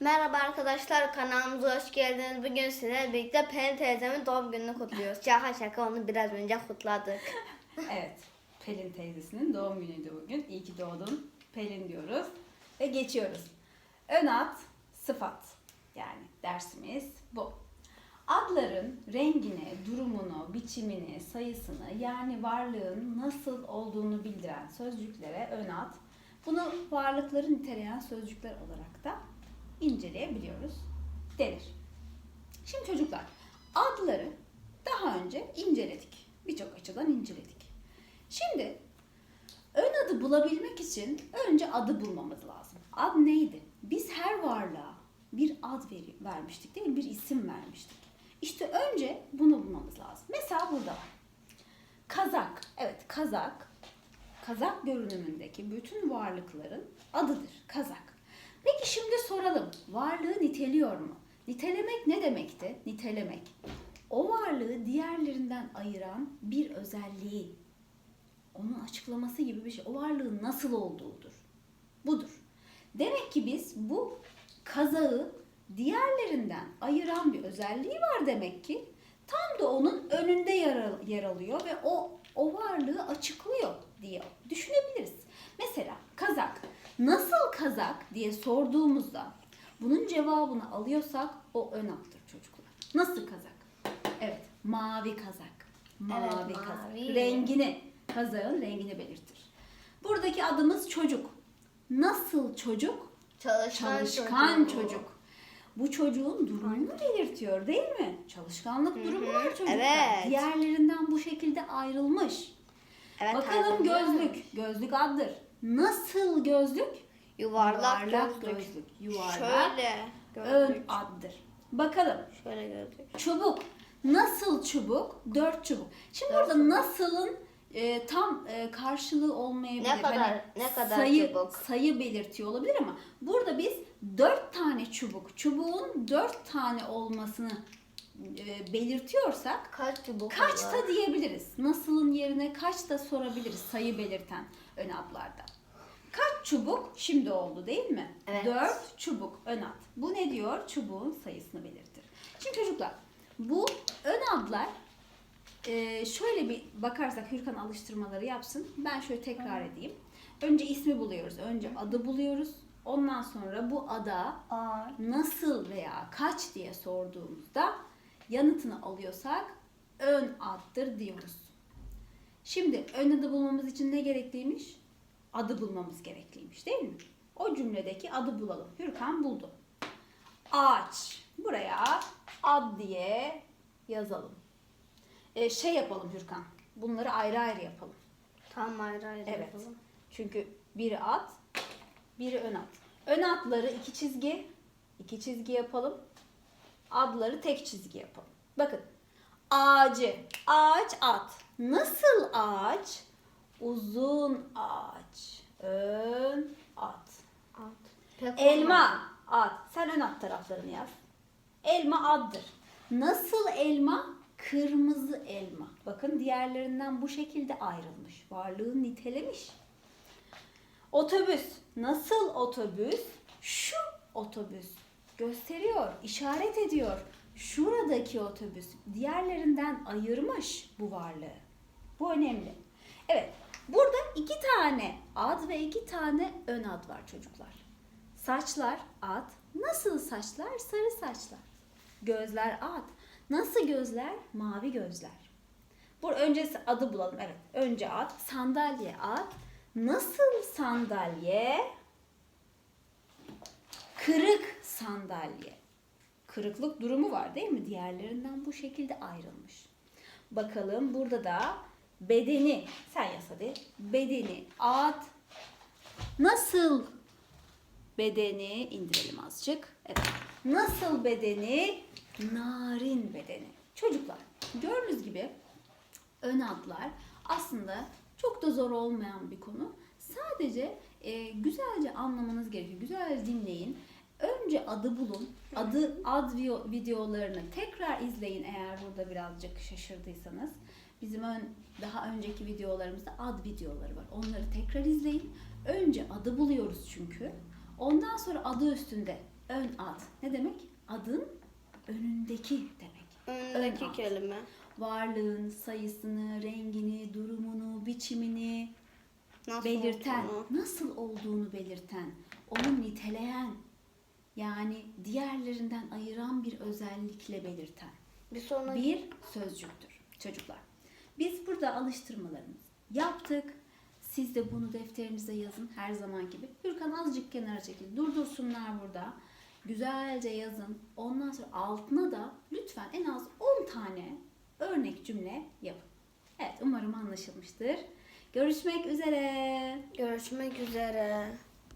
Merhaba arkadaşlar kanalımıza hoş geldiniz. Bugün sizinle birlikte Pelin teyzemin doğum gününü kutluyoruz. Şaka şaka onu biraz önce kutladık. Evet, Pelin teyzesinin doğum günüydü bugün. İyi ki doğdun Pelin diyoruz ve geçiyoruz. Ön ad, sıfat. Yani dersimiz bu. Adların rengini, durumunu, biçimini, sayısını yani varlığın nasıl olduğunu bildiren sözcüklere ön ad. Bunu varlıkları niteleyen sözcükler olarak da inceleyebiliyoruz denir. Şimdi çocuklar adları daha önce inceledik. Birçok açıdan inceledik. Şimdi ön adı bulabilmek için önce adı bulmamız lazım. Ad neydi? Biz her varlığa bir ad veri- vermiştik değil mi? Bir isim vermiştik. İşte önce bunu bulmamız lazım. Mesela burada var. Kazak. Evet kazak. Kazak görünümündeki bütün varlıkların adıdır. Kazak. Peki şimdi soralım. Varlığı niteliyor mu? Nitelemek ne demekti? Nitelemek. O varlığı diğerlerinden ayıran bir özelliği, onun açıklaması gibi bir şey. O varlığın nasıl olduğudur. Budur. Demek ki biz bu kazağı diğerlerinden ayıran bir özelliği var demek ki. Tam da onun önünde yer, al- yer alıyor ve o o varlığı açıklıyor diye düşünebiliriz. Kazak. Diye sorduğumuzda bunun cevabını alıyorsak o ön attır çocuklar. Nasıl kazak? Evet, mavi kazak. Mavi Evet, kazak. mavi. Rengini, kazağın rengini belirtir. Buradaki adımız çocuk. Nasıl çocuk? Çalışkan, Çalışkan çocuğu. çocuk. Bu çocuğun durumunu belirtiyor değil mi? Çalışkanlık durumu var çocukta. evet. Diğerlerinden bu şekilde ayrılmış. Evet, Bakalım gözlük. Gözlük addır. Nasıl gözlük? Yuvarlak, Yuvarlak gözlük. gözlük. Yuvarlak. Şöyle Ön gözlük. addır. Bakalım. Şöyle gözlük. Çubuk. Nasıl çubuk? Dört çubuk. Şimdi Dört burada nasılın e, tam e, karşılığı olmayabilir. Ne kadar- Hani ne kadar sayı, çubuk? Sayı belirtiyor olabilir ama burada biz dört tane çubuk, çubuğun dört tane olmasını e, belirtiyorsak Kaç çubuk kaç var? diyebiliriz. Nasılın yerine kaç da sorabiliriz sayı belirten ön adlarda. Çubuk şimdi oldu değil mi? Evet. Dört çubuk ön ad. Bu ne diyor? Çubuğun sayısını belirtir. Şimdi çocuklar bu ön adlar e, şöyle bir bakarsak Hürkan alıştırmaları yapsın. Ben şöyle tekrar edeyim. Önce ismi buluyoruz. Önce adı buluyoruz. Ondan sonra bu ada Aa, nasıl veya kaç diye sorduğumuzda yanıtını alıyorsak ön addır diyoruz. Şimdi ön adı bulmamız için ne gerekliymiş? Adı bulmamız gerekliymiş değil mi? O cümledeki adı bulalım. Hürkan buldu. Ağaç. Buraya ad diye yazalım. Ee, şey yapalım Hürkan. Bunları ayrı ayrı yapalım. Tam ayrı ayrı Evet. yapalım. Çünkü biri at, biri ön at. Ön atları iki çizgi, iki çizgi yapalım. Adları tek çizgi yapalım. Bakın. Ağacı, ağaç at. Nasıl ağaç? Uzun ağaç. Ön at. At. Elma, at. Sen ön at taraflarını yaz. Elma addır. Nasıl elma? Kırmızı elma. Bakın diğerlerinden bu şekilde ayrılmış. Varlığını nitelemiş. Otobüs. Nasıl otobüs? Şu otobüs. Gösteriyor, işaret ediyor. Şuradaki otobüs diğerlerinden ayırmış bu varlığı. Bu önemli. Evet, burada iki tane ad ve iki tane ön ad var çocuklar. Saçlar ad. Nasıl saçlar? Sarı saçlar. Gözler ad. Nasıl gözler? Mavi gözler. Bu öncesi adı bulalım. Evet. Önce ad. Sandalye ad. Nasıl sandalye? Kırık sandalye. Kırıklık durumu var değil mi? Diğerlerinden bu şekilde ayrılmış. Bakalım burada da bedeni. Sen yaz hadi. Bedeni ad. Nasıl bedeni indirelim azıcık. Evet. Nasıl bedeni? Narin bedeni. Çocuklar gördüğünüz gibi ön adlar aslında çok da zor olmayan bir konu. Sadece e, güzelce anlamanız gerekiyor. Güzelce dinleyin. Önce adı bulun. Adı ad video- videolarını tekrar izleyin eğer burada birazcık şaşırdıysanız. Bizim ön, daha önceki videolarımızda ad videoları var. Onları tekrar izleyin. Önce adı buluyoruz çünkü. Ondan sonra adı üstünde Ön ad. Ne demek? Adın önündeki demek. Önündeki Ön ad. kelime. Varlığın sayısını, rengini, durumunu, biçimini Nasıl belirten, olduğunu. nasıl olduğunu belirten, onu niteleyen, yani diğerlerinden ayıran bir özellikle belirten Bir sonra bir sözcüktür çocuklar. Biz burada alıştırmalarımızı yaptık. Siz de bunu defterinize yazın her zaman gibi. Hürkan azıcık kenara çekil. Durdursunlar burada. Güzelce yazın. Ondan sonra altına da lütfen en az 10 tane örnek cümle yapın. Evet umarım anlaşılmıştır. Görüşmek üzere. görüşmek üzere.